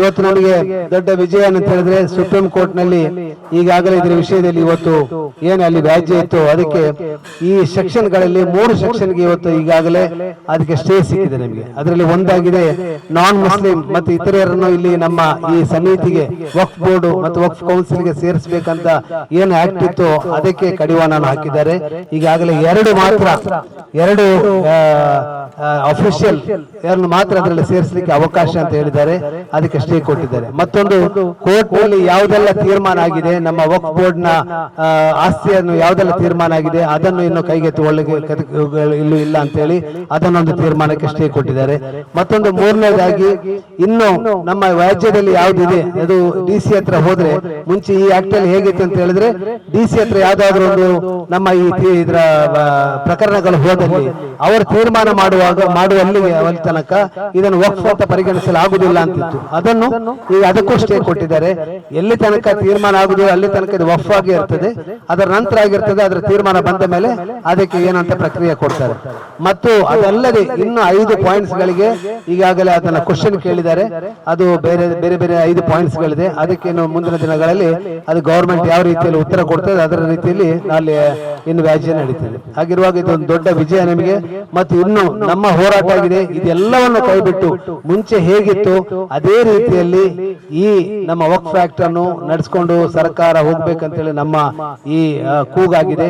ಇವತ್ತು ನಮಗೆ ದೊಡ್ಡ ವಿಜಯ ಅಂತ ಹೇಳಿದ್ರೆ ಸುಪ್ರೀಂ ಕೋರ್ಟ್ನಲ್ಲಿ ಈಗಾಗಲೇ ಇದರ ವಿಷಯದಲ್ಲಿ ಇವತ್ತು ಏನು ಅಲ್ಲಿ ವ್ಯಾಜ್ಯ ಇತ್ತು, ಅದಕ್ಕೆ ಈ ಸೆಕ್ಷನ್ಗಳಲ್ಲಿ ಮೂರು ಸೆಕ್ಷನ್ಗೆ ಇವತ್ತು ಈಗಾಗಲೇ ಅದಕ್ಕೆ ಸ್ಟೇ ಸಿಕ್ಕಿದೆ ನಿಮಗೆ. ಅದರಲ್ಲಿ ಒಂದಾಗಿದೆ ನಾನ್ ಮುಸ್ಲಿಂ ಮತ್ತು ಇತರರನ್ನು ಇಲ್ಲಿ ನಮ್ಮ ಈ ಸಮಿತಿಗೆ, ವಕ್ಫ್ ಬೋರ್ಡ್ ಮತ್ತು ವಕ್ಫ್ ಕೌನ್ಸಿಲ್ಗೆ ಸೇರಿಸಬೇಕಂತ ಏನು ಆಕ್ಟ್ ಇತ್ತು ಅದಕ್ಕೆ ಕಡಿವಾಣವನ್ನು ಹಾಕಿದ್ದಾರೆ. ಈಗಾಗಲೇ ಎರಡು ಮಾತ್ರ ಎರಡು ಅಫಿಷಿಯಲ್ ಯಾರನ್ನು ಮಾತ್ರ ಅದರಲ್ಲಿ ಸೇರಿಸಲಿಕ್ಕೆ ಅವಕಾಶ ಅಂತ ಹೇಳಿದ್ದಾರೆ. ಅದಕ್ಕೆ ಸ್ಟೇ ಕೊಟ್ಟಿದ್ದಾರೆ. ಮತ್ತೊಂದು ಕೋರ್ಟ್ನಲ್ಲಿ ಯಾವುದೆಲ್ಲ ತೀರ್ಮಾನ ಆಗಿದೆ ನಮ್ಮ ವಕ್ ಬೋರ್ಡ್ನ ಆಸ್ತಿಯನ್ನು ಯಾವುದೆಲ್ಲ ತೀರ್ಮಾನ ಆಗಿದೆ ಅದನ್ನು ಇನ್ನು ಕೈಗೆತ್ತುಕೊಳ್ಳಿಕ್ಕೆ ಇಲ್ಲೂ ಇಲ್ಲ ಅಂತ ಹೇಳಿ ಅದನ್ನೊಂದು ತೀರ್ಮಾನಕ್ಕೆ ಸ್ಟೇ ಕೊಟ್ಟಿದ್ದಾರೆ. ಮತ್ತೊಂದು ಮೂರನೇದಾಗಿ ಇನ್ನು ನಮ್ಮ ರಾಜ್ಯದಲ್ಲಿ ಯಾವುದಿದೆ? ಅದು ಡಿ ಸಿ ಹತ್ರ ಹೋದ್ರೆ ಮುಂಚೆ ಈ ಆಕ್ಟ್ ಅಲ್ಲಿ ಹೇಗಿತ್ತು ಅಂತ ಹೇಳಿದ್ರೆ ಡಿ ಸಿ ಹತ್ರ ಯಾವ್ದಾದ್ರು ಒಂದು ನಮ್ಮ ಈ ಇದರ ಪ್ರಕರಣಗಳು ಹೋದ ಹೋದಲ್ಲಿ ಅವರು ತೀರ್ಮಾನ ಮಾಡುವಾಗ ಮಾಡುವಲ್ಲಿ ತನಕ ಇದನ್ನು ವಕ್ಫ್ ಅಂತ ಪರಿಗಣಿಸಲಾಗುವುದಿಲ್ಲ ಅಂತಿತ್ತು. ಅದನ್ನು ಈಗ ಅದಕ್ಕೂ ಸ್ಟೇ ಕೊಟ್ಟಿದ್ದಾರೆ. ಎಲ್ಲಿ ತನಕ ತೀರ್ಮಾನ ಆಗುವುದಿಲ್ಲ ಅಲ್ಲಿ ತನಕ ಇದು ವಫ್ ಆಗಿ ಇರ್ತದೆ. ಅದರ ನಂತರ ಆಗಿರ್ತದೆ, ಅದರ ತೀರ್ಮಾನ ಬಂದ ಮೇಲೆ ಅದಕ್ಕೆ ಏನಂತ ಪ್ರಕ್ರಿಯೆ ಕೊಡ್ತಾರೆ. ಮತ್ತು ಅದಲ್ಲದೆ ಇನ್ನು ಐದು ಪಾಯಿಂಟ್ಸ್ ಗಳಿಗೆ ಈಗಾಗಲೇ ಅದನ್ನ ಕ್ವಶನ್ ಕೇಳಿದ್ದಾರೆ. ಅದು ಬೇರೆ ಬೇರೆ ಬೇರೆ ಐದು ಪಾಯಿಂಟ್ಸ್ ಗಳಿದೆ. ಅದಕ್ಕೆ ಮುಂದಿನ ದಿನಗಳಲ್ಲಿ ಅದು ಗೌರ್ಮೆಂಟ್ ಯಾವ ರೀತಿಯಲ್ಲಿ ಉತ್ತರ ಕೊಡ್ತದೆ, ಅದರ ರೀತಿಯಲ್ಲಿ ಅಲ್ಲಿ ಇನ್ನು ವ್ಯಾಜ್ಯ ನಡೀತದೆ. ಹಾಗಿರುವಾಗ ಇದೊಂದು ದೊಡ್ಡ ವಿಜಯ ನಮಗೆ, ಮತ್ತು ಇನ್ನು ನಮ್ಮ ಹೋರಾಟ ಆಗಿದೆ. ಇದೆಲ್ಲವನ್ನು ಕೈಬಿಟ್ಟು ಮುಂಚೆ ಹೇಗಿತ್ತು, ಅದೇ ರೀತಿಯಲ್ಲಿ ಈ ನಮ್ಮ ವಕ್ ಫ್ಯಾಕ್ಟ್ ಅನ್ನು ನಡೆಸ್ಕೊಂಡು ಸರ್ಕಾರ ಹೋಗ್ಬೇಕಂತೇಳಿ ನಮ್ಮ ಈ ಕೂಗಾಗಿದೆ.